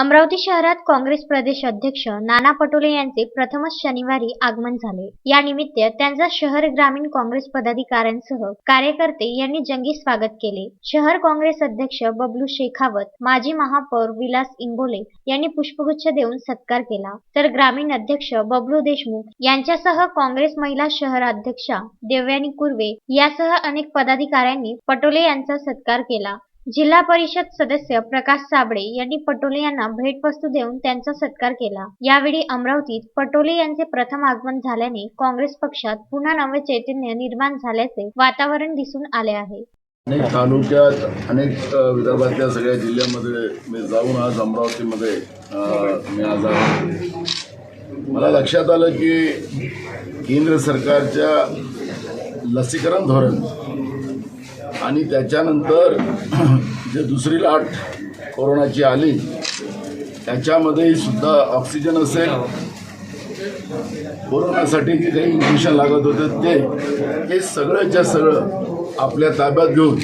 अमरावती शहरात काँग्रेस प्रदेश अध्यक्ष नाना पटोले यांचे प्रथमच शनिवारी आगमन झाले. या निमित्त त्यांचा शहर ग्रामीण काँग्रेस पदाधिकाऱ्यांसह कार्यकर्ते यांनी जंगी स्वागत केले. शहर काँग्रेस अध्यक्ष बबलू शेखावत माजी महापौर विलास इंगोले यांनी पुष्पगुच्छ देऊन सत्कार केला. तर ग्रामीण अध्यक्ष बबलू देशमुख यांच्यासह काँग्रेस महिला शहर अध्यक्षा देवयानी कुर्वे यासह अनेक पदाधिकाऱ्यांनी पटोले यांचा सत्कार केला. जिल्हा परिषद सदस्य प्रकाश साबळे यांनी पटोले यांना भेटवस्तू देऊन त्यांचा सत्कार केला. यावेळी अमरावतीत पटोले यांचे प्रथम आगमन झाल्याने काँग्रेस पक्षात पुन्हा नवे चैतन्य निर्माण झाल्याचे वातावरण दिसून आले आहे. अनेक तालुक्यात अनेक विदर्भातल्या सगळ्या जिल्ह्यामध्ये मी जाऊन आज अमरावतीमध्ये मी आज मला लक्षात आलं की केंद्र सरकारच्या लसीकरण धोरण आणि त्याच्यानंतर जे दुसरी लाट कोरोनाची आली त्याच्यामध्येही सुद्धा ऑक्सिजन असेल. कोरोनासाठी जे काही इंजेक्शन लागत होतं ते हे सगळंच्या सगळं आपल्या ताब्यात घेऊन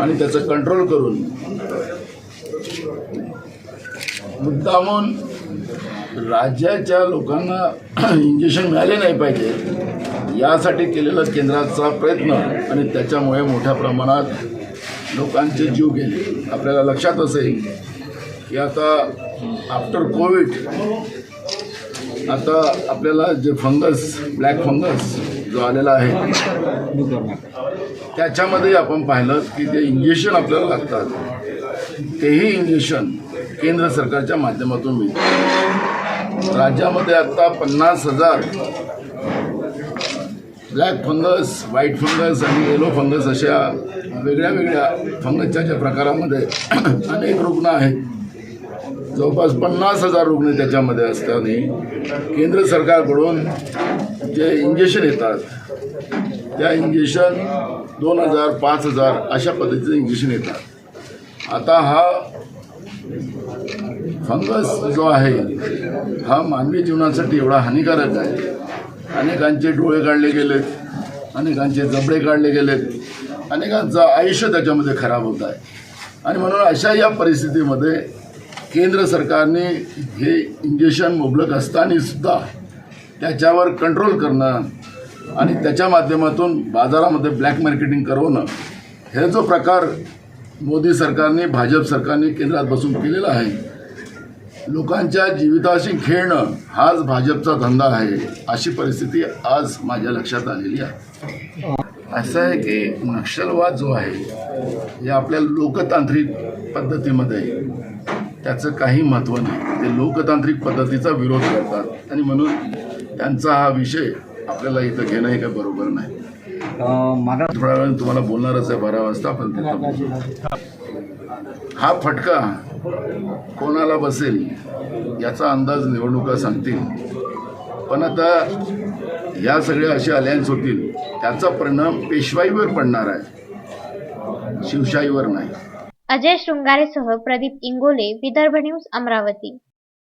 आणि त्याचं कंट्रोल करून मुद्दामून राज्याच्या लोकांना इंजेक्शन मिळाले नाही पाहिजे यासाठी केलेला केंद्राचा प्रयत्न आणि त्याच्यामुळे मोठ्या प्रमाणात लोकांचे जीव गेले. आपल्याला लक्षात असेल की आता आफ्टर कोविड आता आपल्याला जे फंगस ब्लॅक फंगस जो आलेला आहे त्याच्यामध्ये आपण पाहिलं की जे इंजेक्शन आपल्याला लागतात तेही इंजेक्शन केंद्र सरकारच्या माध्यमातून मिळतात. राज्यामध्ये आता पन्नास हजार ब्लॅक फंगस व्हाईट फंगस आणि येलो फंगस अशा वेगळ्या वेगळ्या फंगसच्या ज्या प्रकारामध्ये अनेक रुग्ण आहेत. जवळपास पन्नास हजार रुग्ण त्याच्यामध्ये असताना केंद्र सरकारकडून जे इंजेक्शन येतात त्या इंजेक्शन दोन हजार पाच हजार अशा पद्धतीचं इंजेक्शन येतात. आता हा फंगस जो आहे हा मानवी जीवनासाठी एवढा हानिकारक आहे. अनेकांचे डोळे काढले गेलेत अनेकांचे जबडे काढले गेलेत अनेकांचं आयुष्य त्याच्यामध्ये खराब होत आहे. आणि म्हणून अशा या परिस्थितीमध्ये केंद्र सरकारने हे इंजेक्शन मुबलक असताना सुद्धा त्याच्यावर कंट्रोल करणं आणि त्याच्या माध्यमातून बाजारामध्ये ब्लॅक मार्केटिंग करवणं हे जो प्रकार मोदी सरकारने भाजप सरकारने केंद्रात बसून केलेला आहे लोकांच्या जीविताशी खेळणं हाच भाजपचा धंदा आहे अशी परिस्थिती आज माझ्या लक्षात आलेली आहे. असं आहे की नक्षलवाद जो आहे हे आपल्या लोकतांत्रिक पद्धतीमध्ये त्याचं काही महत्त्व नाही. ते लोकतांत्रिक पद्धतीचा विरोध करतात. आणि म्हणून त्यांचा हा विषय आपल्याला इथं घेणं हे काही बरोबर नाही. मागा थोड्या वेळाने तुम्हाला बोलणारच आहे बारा वाजता पण तिथं बोलू. हा फटका कोणाला बसेल याचा अंदाज निवडणुका सांगतील. पण आता या सगळ्या असे अलायन्स होतील त्याचा परिणाम पेशवाईवर पडणार आहे. शिवशाहीवर नाही. अजय शृंगारेसह प्रदीप इंगोले विदर्भ न्यूज अमरावती.